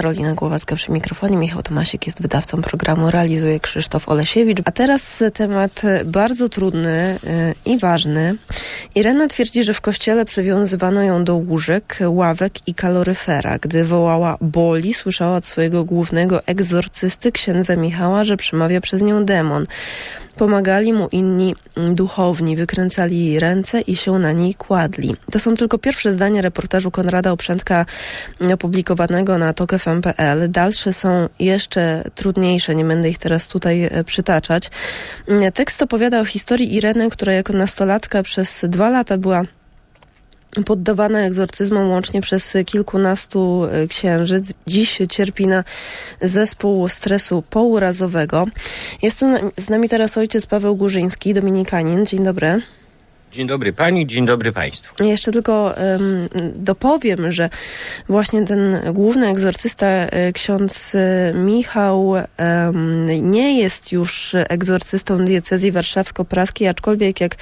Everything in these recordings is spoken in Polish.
Karolina Głowacka przy mikrofonie. Michał Tomasik jest wydawcą programu, realizuje Krzysztof Olesiewicz. A teraz temat bardzo trudny i ważny. Irena twierdzi, że w kościele przywiązywano ją do łóżek, ławek i kaloryfera. Gdy wołała boli, słyszała od swojego głównego egzorcysty, księdza Michała, że przemawia przez nią demon. Pomagali mu inni duchowni, wykręcali jej ręce i się na niej kładli. To są tylko pierwsze zdania reportażu Konrada Oprzętka opublikowanego na tokfm.pl. Dalsze są jeszcze trudniejsze, nie będę ich teraz tutaj e, przytaczać. Tekst opowiada o historii Ireny, która jako nastolatka przez dwa lata była poddawana egzorcyzmom łącznie przez kilkunastu e, księży. Dziś cierpi na zespół stresu pourazowego. Jest z nami teraz ojciec Paweł Górzyński, dominikanin. Dzień dobry. Dzień dobry pani, dzień dobry państwu. Jeszcze tylko um, dopowiem, że właśnie ten główny egzorcysta, e, ksiądz e, Michał, um, nie jest już egzorcystą diecezji warszawsko-praskiej, aczkolwiek jak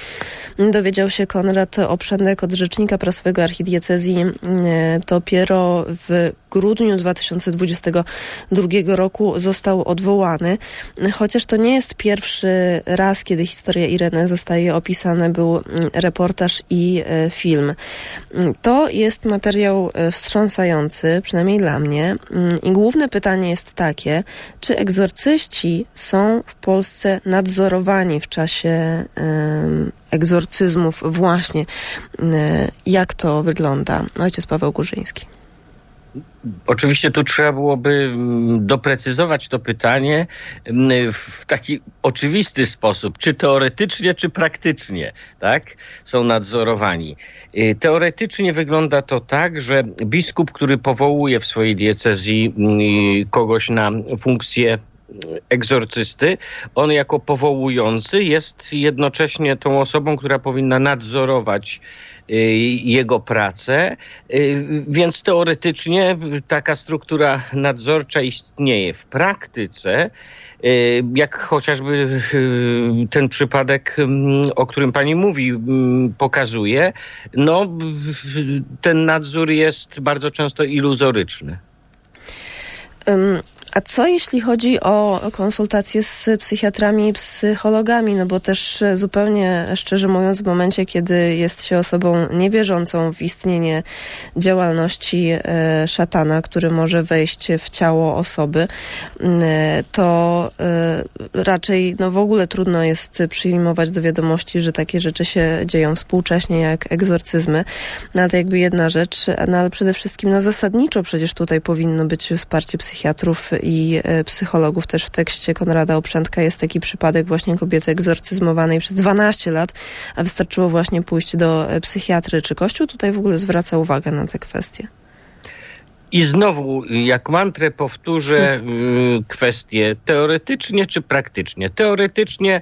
dowiedział się Konrad Oprzędek od rzecznika prasowego archidiecezji, e, dopiero w grudniu 2022 roku został odwołany. Chociaż to nie jest pierwszy raz, kiedy historia Ireny zostaje opisana, był reportaż i e, film. To jest materiał e, wstrząsający, przynajmniej dla mnie. Mm, I główne pytanie jest takie, czy egzorcyści są w Polsce nadzorowani w czasie egzorcyzmów właśnie. Jak to wygląda? Ojciec Paweł Górzyński. Oczywiście tu trzeba byłoby mm, doprecyzować to pytanie mm, w taki oczywisty sposób, czy teoretycznie, czy praktycznie, tak, są nadzorowani. Y, teoretycznie wygląda to tak, że biskup, który powołuje w swojej diecezji mm, kogoś na funkcję egzorcysty, on jako powołujący jest jednocześnie tą osobą, która powinna nadzorować jego pracę, y, więc teoretycznie taka struktura nadzorcza istnieje. W praktyce, y, jak chociażby ten przypadek, o którym pani mówi, pokazuje, no ten nadzór jest bardzo często iluzoryczny. A co jeśli chodzi o konsultacje z psychiatrami i psychologami? No bo też zupełnie szczerze mówiąc, w momencie, kiedy jest się osobą niewierzącą w istnienie działalności e, szatana, który może wejść w ciało osoby, e, to e, raczej no w ogóle trudno jest przyjmować do wiadomości, że takie rzeczy się dzieją współcześnie jak egzorcyzmy. No ale to jakby jedna rzecz, no ale przede wszystkim no zasadniczo przecież tutaj powinno być wsparcie psychiatrów i e, psychologów. Też w tekście Konrada Oprzętka jest taki przypadek właśnie kobiety egzorcyzmowanej przez 12 lat, a wystarczyło właśnie pójść do e, psychiatry. Czy Kościół tutaj w ogóle zwraca uwagę na te kwestie? I znowu, jak mantrę powtórzę y, kwestię teoretycznie czy praktycznie. Teoretycznie y,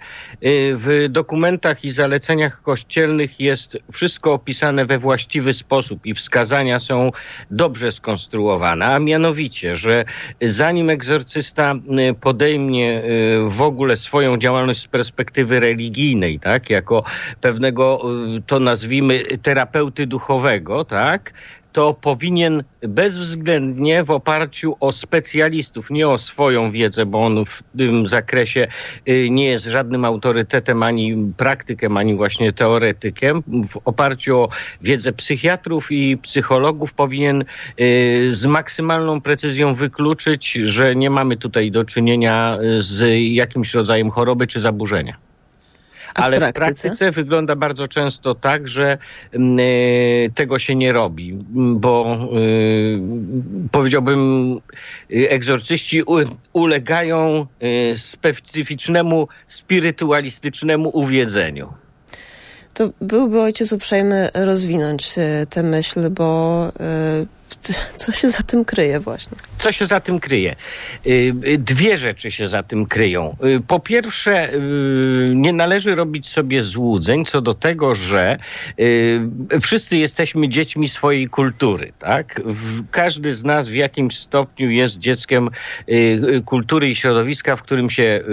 w dokumentach i zaleceniach kościelnych jest wszystko opisane we właściwy sposób i wskazania są dobrze skonstruowane, a mianowicie, że zanim egzorcysta y, podejmie w ogóle swoją działalność z perspektywy religijnej, tak, jako pewnego, to nazwijmy, terapeuty duchowego, tak, to powinien bezwzględnie w oparciu o specjalistów, nie o swoją wiedzę, bo on w tym zakresie y, nie jest żadnym autorytetem ani praktykiem, ani właśnie teoretykiem. W oparciu o wiedzę psychiatrów i psychologów powinien y, z maksymalną precyzją wykluczyć, że nie mamy tutaj do czynienia z jakimś rodzajem choroby czy zaburzenia. Ale w praktyce? w praktyce wygląda bardzo często tak, że y, tego się nie robi, bo y, powiedziałbym, y, egzorcyści ulegają specyficznemu, spirytualistycznemu uwiedzeniu. To byłby ojciec uprzejmy rozwinąć tę myśl, bo co się za tym kryje właśnie? Co się za tym kryje? Y, y, dwie rzeczy się za tym kryją. Y, po pierwsze, nie należy robić sobie złudzeń co do tego, że wszyscy jesteśmy dziećmi swojej kultury, tak? Każdy z nas w jakimś stopniu jest dzieckiem kultury i środowiska, w którym się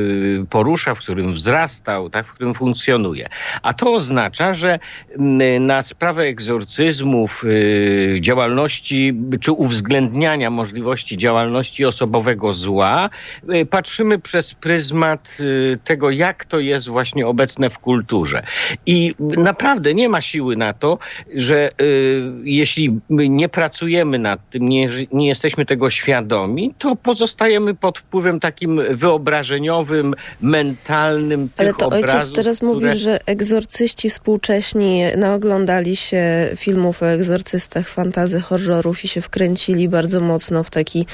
porusza, w którym wzrastał, tak? w którym funkcjonuje. A to oznacza, że na sprawę egzorcyzmów, działalności możliwości, czy uwzględniania możliwości działalności osobowego zła, y, patrzymy przez pryzmat y, tego, jak to jest właśnie obecne w kulturze. I naprawdę nie ma siły na to, że y, jeśli my nie pracujemy nad tym, nie, nie jesteśmy tego świadomi, to pozostajemy pod wpływem takim wyobrażeniowym, mentalnym tych Ale to obrazów, ojciec teraz które... mówi, że egzorcyści współcześni naoglądali się filmów o egzorcystach, fantazy, horrorów i się wkręcili bardzo mocno w taki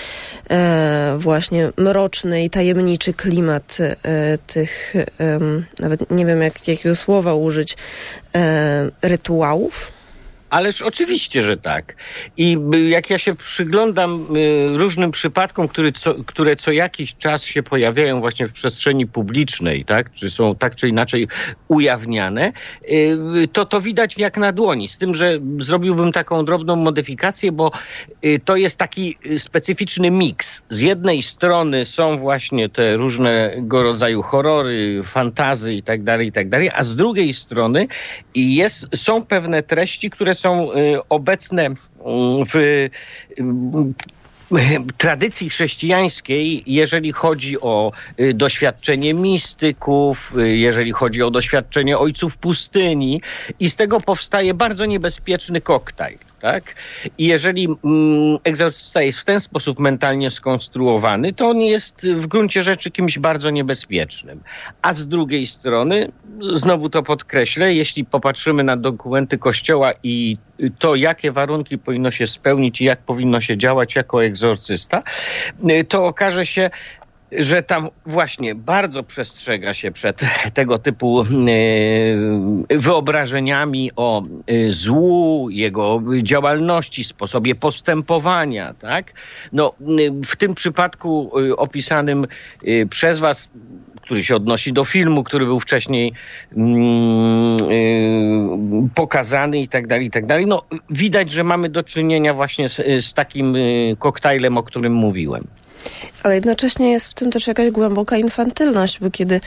e, właśnie mroczny i tajemniczy klimat e, tych, e, nawet nie wiem jak, jakiego słowa użyć, e, rytuałów. Ależ oczywiście, że tak. I y, jak ja się przyglądam y, różnym przypadkom, które co, które co jakiś czas się pojawiają właśnie w przestrzeni publicznej, tak, czy są tak czy inaczej ujawniane, y, to to widać jak na dłoni. Z tym, że zrobiłbym taką drobną modyfikację, bo to jest taki specyficzny miks. Z jednej strony są właśnie te różnego rodzaju horrory, fantazy i tak dalej, i tak dalej, a z drugiej strony jest, są pewne treści, które są y, obecne mm, w y, tradycji chrześcijańskiej, jeżeli chodzi o y, doświadczenie mistyków, jeżeli chodzi o doświadczenie ojców pustyni i z tego powstaje bardzo niebezpieczny koktajl. Tak? I jeżeli mm, egzorcysta jest w ten sposób mentalnie skonstruowany, to on jest w gruncie rzeczy kimś bardzo niebezpiecznym. A z drugiej strony, znowu to podkreślę, jeśli popatrzymy na dokumenty Kościoła i to, jakie warunki powinno się spełnić i jak powinno się działać jako egzorcysta, to okaże się, że tam właśnie bardzo przestrzega się przed tego typu e, wyobrażeniami o e, złu, jego działalności, sposobie postępowania, tak? No, w tym przypadku e, opisanym przez was który się odnosi do filmu, który był wcześniej mm, pokazany i tak dalej, i tak dalej. No, widać, że mamy do czynienia właśnie z, z takim koktajlem, o którym mówiłem. Ale jednocześnie jest w tym też jakaś głęboka infantylność, bo kiedy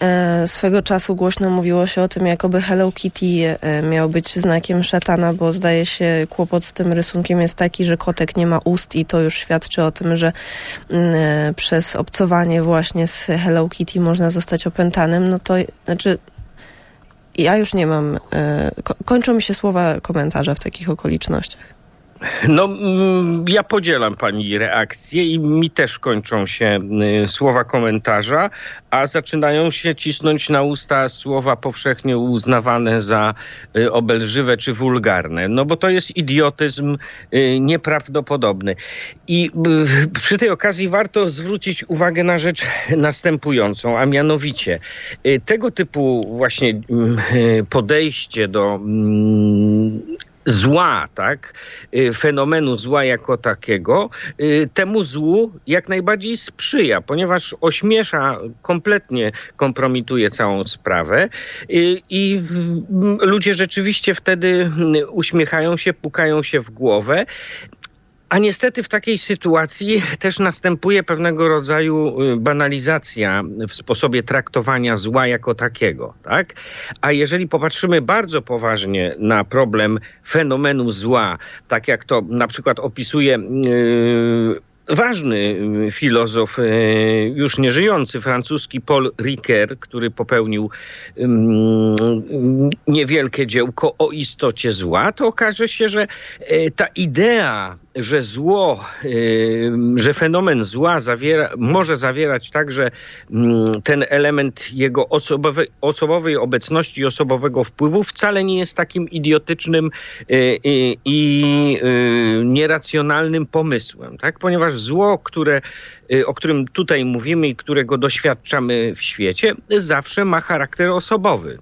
e, swego czasu głośno mówiło się o tym, jakoby Hello Kitty e, miał być znakiem szatana, bo zdaje się kłopot z tym rysunkiem jest taki, że kotek nie ma ust i to już świadczy o tym, że mm, e, przez obcowanie właśnie z Hello Kitty można zostać opętanym, no to znaczy ja już nie mam, e, kończą mi się słowa komentarza w takich okolicznościach. No, mm, ja podzielam pani reakcję i mi też kończą się y, słowa komentarza, a zaczynają się cisnąć na usta słowa powszechnie uznawane za y, obelżywe czy wulgarne. No bo to jest idiotyzm y, nieprawdopodobny. I przy tej okazji warto zwrócić uwagę na rzecz następującą, a mianowicie tego typu właśnie podejście do mm, zła, tak, y, fenomenu zła jako takiego, y, temu złu jak najbardziej sprzyja, ponieważ ośmiesza, kompletnie kompromituje całą sprawę y, i ludzie rzeczywiście wtedy uśmiechają się, pukają się w głowę. A niestety w takiej sytuacji też następuje pewnego rodzaju y, banalizacja w sposobie traktowania zła jako takiego, tak? A jeżeli popatrzymy bardzo poważnie na problem fenomenu zła, tak jak to na przykład opisuje yy, ważny y, filozof, y, już nieżyjący, francuski Paul Ricoeur, który popełnił niewielkie dziełko o istocie zła, to okaże się, że ta idea że zło, że fenomen zła zawiera, może zawierać także mm, ten element jego osobowej, osobowej obecności i osobowego wpływu, wcale nie jest takim idiotycznym y, i y, nieracjonalnym pomysłem, tak? ponieważ zło, które, y, o którym tutaj mówimy i którego doświadczamy w świecie, zawsze ma charakter osobowy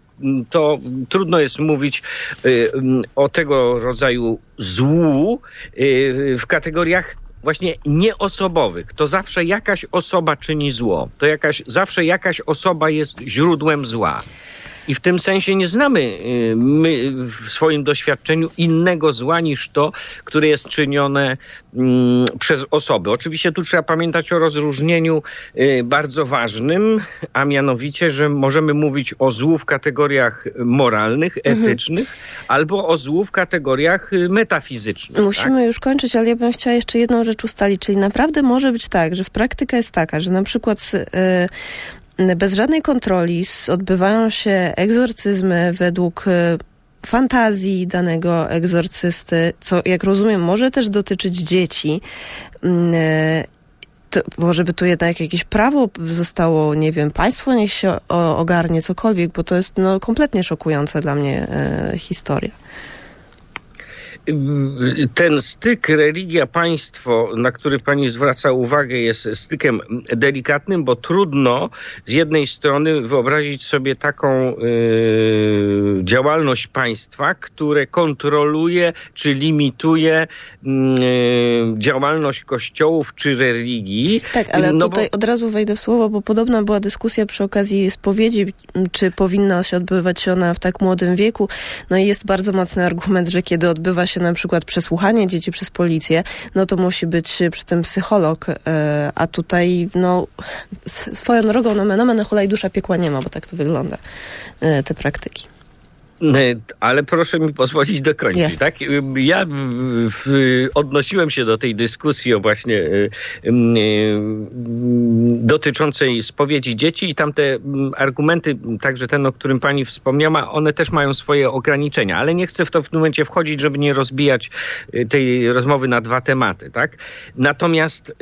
to trudno jest mówić y, o tego rodzaju złu y, w kategoriach właśnie nieosobowych. To zawsze jakaś osoba czyni zło. To jakaś, zawsze jakaś osoba jest źródłem zła. I w tym sensie nie znamy y, my w swoim doświadczeniu innego zła niż to, które jest czynione mm, przez osoby. Oczywiście tu trzeba pamiętać o rozróżnieniu y, bardzo ważnym, a mianowicie, że możemy mówić o złu w kategoriach moralnych, etycznych, albo o złu w kategoriach y, metafizycznych. tak? Musimy już kończyć, ale ja bym chciała jeszcze jedną rzecz ustalić, czyli naprawdę może być tak, że w praktyka jest taka, że na przykład bez żadnej kontroli odbywają się egzorcyzmy według y, fantazji danego egzorcysty, co jak rozumiem może też dotyczyć dzieci. Mm, y, to może by tu jednak jakieś prawo zostało, nie wiem, państwo niech się ogarnie, cokolwiek, bo to jest no, kompletnie szokująca dla mnie e, historia. Ten styk religia-państwo, na który pani zwraca uwagę, jest stykiem delikatnym, bo trudno z jednej strony wyobrazić sobie taką y, działalność państwa, które kontroluje czy limituje y, działalność kościołów czy religii. Tak, ale No bo- tutaj od razu wejdę w słowo, bo podobna była dyskusja przy okazji spowiedzi, czy powinna się odbywać ona w tak młodym wieku. No i jest bardzo mocny argument, że kiedy odbywa się na przykład przesłuchanie dzieci przez policję, no to musi być przy tym psycholog, e, a tutaj no swoją drogą no nomen hulaj dusza piekła nie ma, bo tak to wygląda, e, te praktyki. E, Ale proszę mi pozwolić dokończyć, Jasne. tak? Ja w, w, odnosiłem się do tej dyskusji o właśnie y, dotyczącej spowiedzi dzieci i tam te mm, argumenty, także ten, o którym pani wspomniała, one też mają swoje ograniczenia, ale nie chcę w to w tym momencie wchodzić, żeby nie rozbijać tej rozmowy na dwa tematy, tak? Natomiast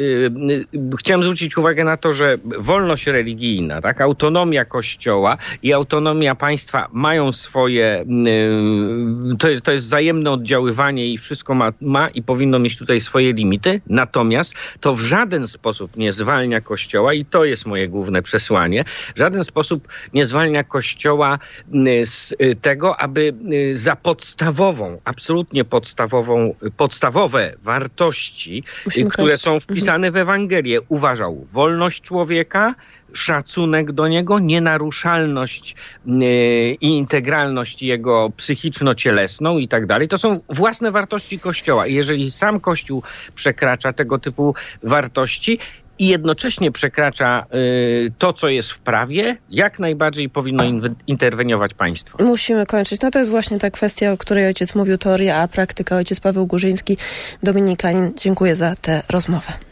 chciałem zwrócić uwagę na to, że wolność religijna, tak? Autonomia kościoła i autonomia państwa mają swoje y, to jest, to jest wzajemne oddziaływanie i wszystko ma, ma i powinno mieć tutaj swoje limity. Natomiast to w żaden sposób nie zwalnia Kościoła i to jest moje główne przesłanie. W żaden sposób nie zwalnia Kościoła y, z y, tego, aby za podstawową, absolutnie podstawową, podstawowe wartości, y, które są wpisane w Ewangelię, uważał wolność człowieka, szacunek do niego, nienaruszalność yy, i integralność jego psychiczno-cielesną i tak dalej. To są własne wartości Kościoła. Jeżeli sam Kościół przekracza tego typu wartości, i jednocześnie przekracza yy, to, co jest w prawie, jak najbardziej powinno interweniować państwo. Musimy kończyć. No to jest właśnie ta kwestia, o której ojciec mówił, teoria, a praktyka. Ojciec Paweł Górzyński, Dominikanin. Dziękuję za tę rozmowę.